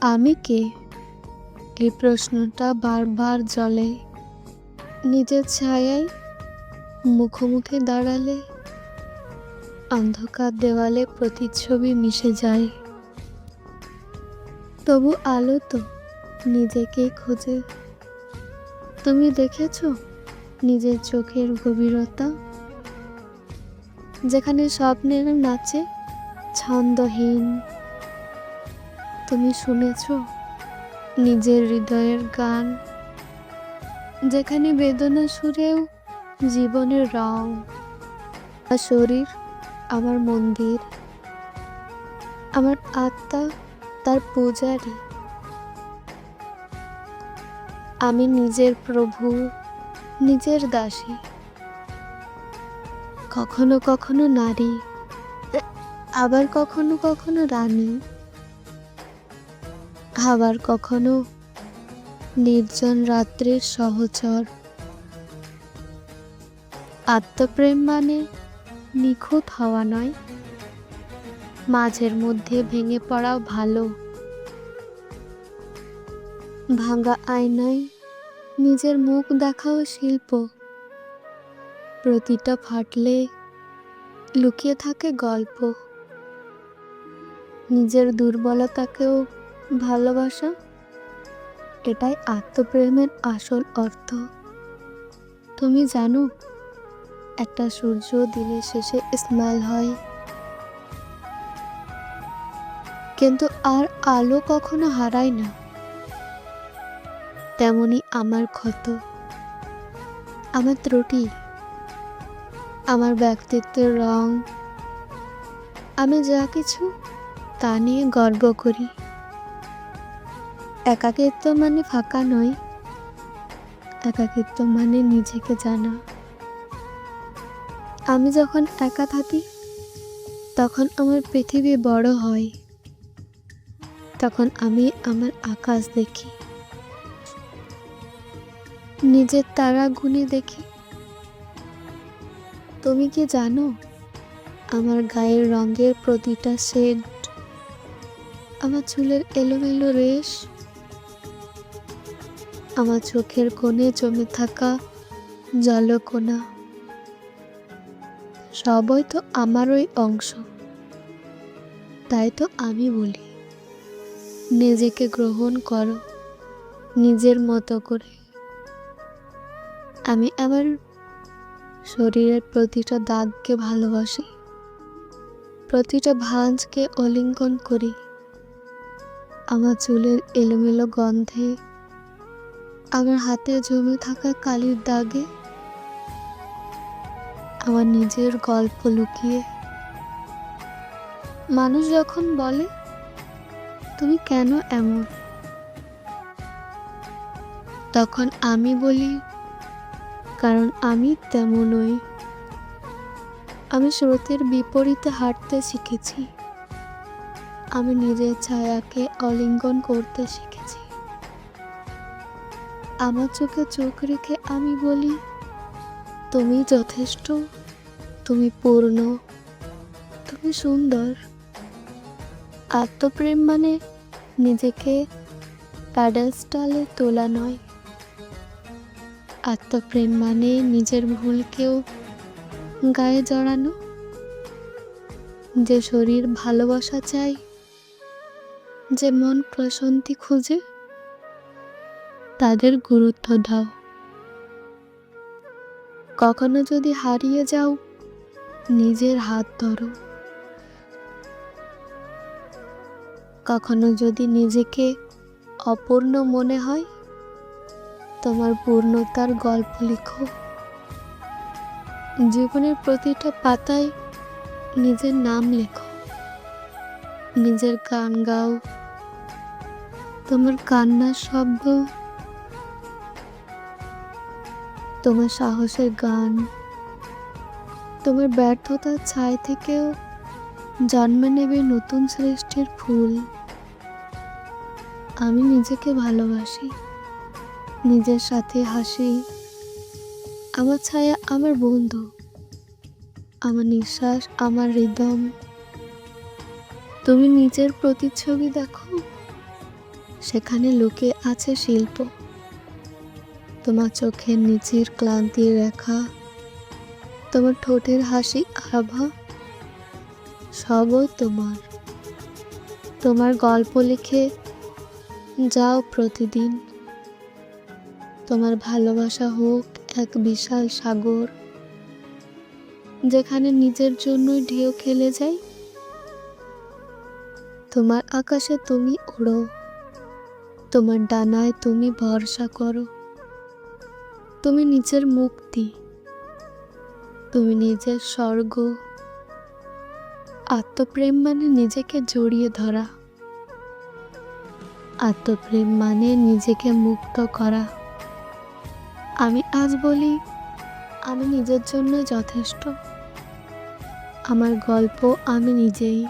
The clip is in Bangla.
আমি কে? এই প্রশ্নটা বারবার জলে নিজের ছায়ায় মুখোমুখি দাঁড়ালে অন্ধকার দেওয়ালে প্রতিচ্ছবি মিশে যায়। তবু আলো তো নিজেকেই খোঁজে। তুমি দেখেছ নিজের চোখের গভীরতা? যেখানে স্বপ্নের নাচে ছন্দহীন তুমি শুনেছ? নিজের হৃদয়ের গান, যেখানে বেদনা সুরেও জীবনের রং। আর শরীর, আমার মন্দির, আমার আত্মা, তার পূজারী। আমি নিজের প্রভু, নিজের দাসী। কখনো কখনো নারী, আবার কখনো কখনো রানী। আবার কখনো নির্জন রাত্রের সহচর। আত্মপ্রেম মানে নিখুঁত হওয়া নয়। মাঝের মধ্যে ভেঙে পড়াও ভালো। ভাঙা আয়নায় নিজের মুখ দেখাও শিল্প। প্রতিটা ফাটলে লুকিয়ে থাকে গল্প। নিজের দুর্বলতাকেও ভালোবাসা? এটাই আত্মপ্রেমের আসল অর্থ। তুমি জানো, একটা সূর্য দিনের শেষে স্মাইল হয়। কিন্তু আর আলো কখনো হারায় না। তেমনি আমার ক্ষত, আমার ত্রুটি, আমার ব্যক্তিত্বের রং। আমি যা কিছু তা নিয়ে গর্ব করি। একাকিত্ব মানে ফাঁকা নয়। একাকিত্ব মানে নিজেকে জানা। আমি যখন একা থাকি, তখন আমার পৃথিবী বড় হয়। তখন আমি আমার আকাশ দেখি। নিজের তারা গুনে দেখি। তুমি কি জানো, আমার গায়ের রঙের প্রতিটা শেড আমার চুলের এলোমেলো রেশ আমার চোখের কোণে জমে থাকা জলকোনা। সবই তো আমারই অংশ। তাই তো আমি বলি, নিজেকে গ্রহণ করো, নিজের মতো করে। আমি আমার শরীরের প্রতিটা দাগকে ভালোবাসি, প্রতিটা ভাঁজকে অলিঙ্গন করি। আমার চুলের এলোমেলো গন্ধে আমার হাতে জমে থাকা কালির দাগে আমার নিজের গল্প লুকিয়ে। মানুষ যখন বলে, তুমি কেন এমন? তখন আমি বলি, কারণ আমি তেমনই। আমি স্রোতের বিপরীতে হাঁটতে শিখেছি। আমি নিজের ছায়াকে অলিঙ্গন করতে শিখেছি। আমার চোখে চোখ রেখে আমি বলি, তুমি যথেষ্ট, তুমি পূর্ণ, তুমি সুন্দর। আত্মপ্রেম মানে নিজেকে প্যাডেলস্টালে তোলা নয়। আত্মপ্রেম মানে নিজের ভুলকেও গায়ে জড়ানো। যে শরীর ভালোবাসা চাই যে মন প্রশান্তি খুঁজে তাদের গুরুত্ব দাও। কখনো যদি হারিয়ে যাও, নিজের হাত ধরো। কখনো যদি নিজেকে অপূর্ণ মনে হয়, তোমার পূর্ণতার গল্প লিখো। জীবনের প্রতিটা পাতায় নিজের নাম লেখো। নিজের গান গাও। তোমার কান্নার শব্দ তোমার সাহসের গান, তোমার ব্যর্থতার ছায় থেকেও জন্মে নেবে নতুন সৃষ্টির ফুল। আমি নিজেকে ভালোবাসি, নিজের সাথে হাসি। আমার ছায়া আমার বন্ধু, আমার নিঃশ্বাস, আমার হৃদম তুমি নিজের প্রতিচ্ছবি দেখো, সেখানে লোকে আছে শিল্প। তোমার চোখের নিচের ক্লান্তির রেখা, তোমার ঠোঁটের হাসি আভা, সবই তোমার। তোমার গল্প লিখে যাও প্রতিদিন। তোমার ভালোবাসা হোক এক বিশাল সাগর, যেখানে নিজের জন্যই ঢেউ খেলে যায়। তোমার আকাশে তুমি ওড়ো, তোমার ডানায় তুমি ভরসা করো। তুমি নিজের মুক্তি, তুমি নিজের স্বর্গ। আত্মপ্রেম মানে নিজেকে জড়িয়ে ধরা। আত্মপ্রেম মানে নিজেকে মুক্ত করা। আমি আজ বলি, আমি নিজের জন্য যথেষ্ট। আমার গল্প আমি নিজেই।